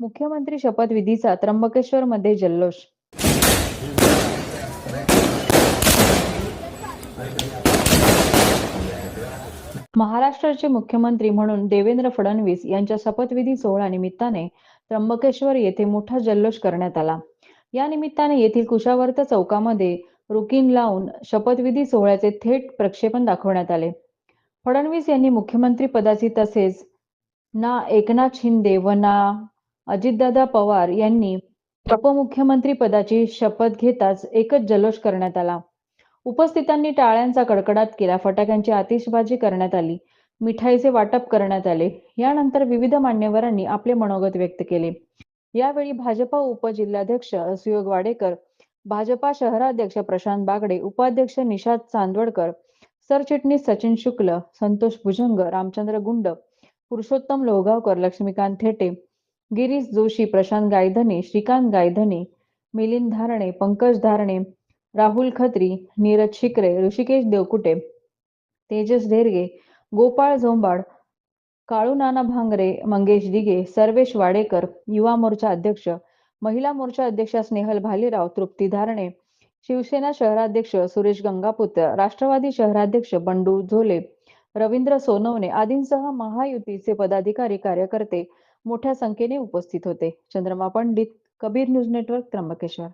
मुख्यमंत्री शपथविधीचा त्र्यंबकेश्वरमध्ये जल्लोष. महाराष्ट्राचे मुख्यमंत्री म्हणून देवेंद्र फडणवीस यांच्या शपथविधी सोहळा निमित्ताने त्र्यंबकेश्वर येथे मोठा जल्लोष करण्यात आला. या निमित्ताने येथील कुशावर्त चौकामध्ये रुकीन लावून शपथविधी सोहळ्याचे थेट प्रक्षेपण दाखवण्यात आले. फडणवीस यांनी मुख्यमंत्री पदाची तसेच ना एकनाथ शिंदे व ना अजितदादा पवार यांनी उपमुख्यमंत्री पदाची शपथ घेताच एकच जल्लोष करण्यात आला. उपस्थितांनी टाळ्यांचा कडकडाट केला फटाक्यांची आतिषबाजी करण्यात आली मिठाईचे वाटप करण्यात आले यानंतर विविध मान्यवरांनी आपले मनोगत व्यक्त केले. यावेळी भाजपा उपजिल्हाध्यक्ष सुयोग वाडेकर भाजपा शहराध्यक्ष प्रशांत बागडे उपाध्यक्ष निषाद चांदवडकर सरचिटणीस सचिन शुक्ल संतोष भुजंग रामचंद्र गुंड पुरुषोत्तम लोहगावकर लक्ष्मीकांत थेटे गिरीश जोशी प्रशांत गायधने श्रीकांत गायधने मिलिंद धारणे पंकज धारणे राहुल खत्री नीरज शिकरे ऋषिकेश देवकुटे तेजस धेरगे गोपाळ झोंबाड काळू नाना भांगरे मंगेश दिगे सर्वेश वाडेकर युवा मोर्चा अध्यक्ष महिला मोर्चा अध्यक्षा स्नेहल भालेराव तृप्ती धारणे शिवसेना शहराध्यक्ष सुरेश गंगापुत्र राष्ट्रवादी शहराध्यक्ष बंडू झोले रवींद्र सोनवणे आदींसह महायुतीचे पदाधिकारी कार्यकर्ते मोठ्या संख्येने उपस्थित होते. Chandrama Pandit Kabir news network Trimbakeshwar.